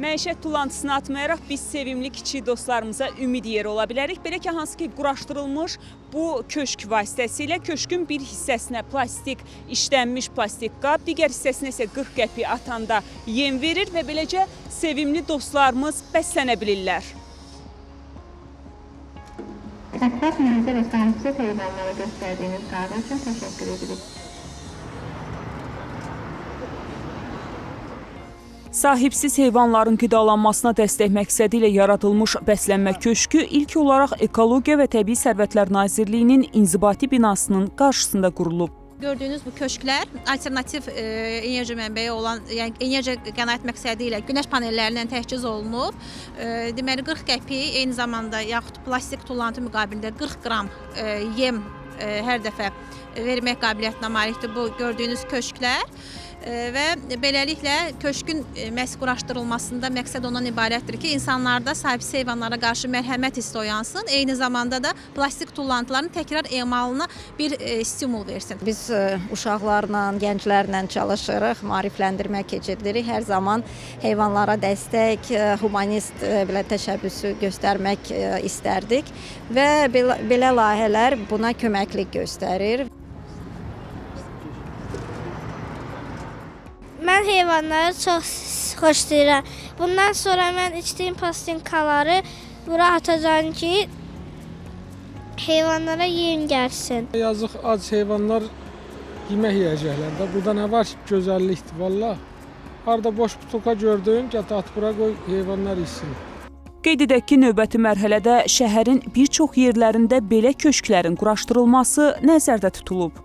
Məişət tullantısını atmayaraq biz sevimli kiçik dostlarımıza ümid yeri ola bilərik. Belə ki, hansı ki quraşdırılmış bu köşk vasitəsilə köşkün bir hissəsinə plastik, işlənmiş plastik qab, digər hissəsinə isə 40 qəpik atanda yem verir və beləcə sevimli dostlarımız bəslənə bilirlər. Ətrafınızda və sahibsiz heyvanlara göstərdiyiniz qayğı üçün təşəkkür edirik. Sahibsiz heyvanların qidalanmasına dəstək məqsədi ilə yaradılmış bəslənmə köşkü ilk olaraq Ekologiya və Təbii Sərvətlər Nazirliyinin inzibati binasının qarşısında qurulub. Gördüyünüz bu köşklər alternativ e, enerji mənbəyi olan, yəni enerji qənaət məqsədi ilə günəş panellərindən təchiz olunub. E, deməli 40 qəpik eyni zamanda yaxud plastik tullantı müqabilində 40 qram e, yem e, hər dəfə vermək qabiliyyətinə malikdir bu gördüyünüz köşklər. E, və beləliklə köşkün e, məhz quraşdırılmasında məqsəd ondan ibarətdir ki, insanlarda sahibsiz heyvanlara qarşı mərhəmət hissi oyansın, eyni zamanda da plastik tullantıların təkrar emalına bir e, stimul versin. Biz ə, uşaqlarla, gənclərlə çalışırıq, maarifləndirmə keçiririk. Hər zaman heyvanlara dəstək, humanist belə təşəbbüsü göstərmək istərdik və belə layihələr buna köməklik göstərir. Mən heyvanları çox xoşlayıram. Bundan sonra mən içdiyim plastinkaları bura atacağam ki, heyvanlara yem gəlsin. Yazıq ac heyvanlar yemək yeyəcəklər də. Burada nə var ki, gözəllikdir valla. Harda boş butulka gördün, get at bura qoy, heyvanlar yesin. Qeyd edək ki, növbəti mərhələdə şəhərin bir çox yerlərində belə köşklərin quraşdırılması nəzərdə tutulub.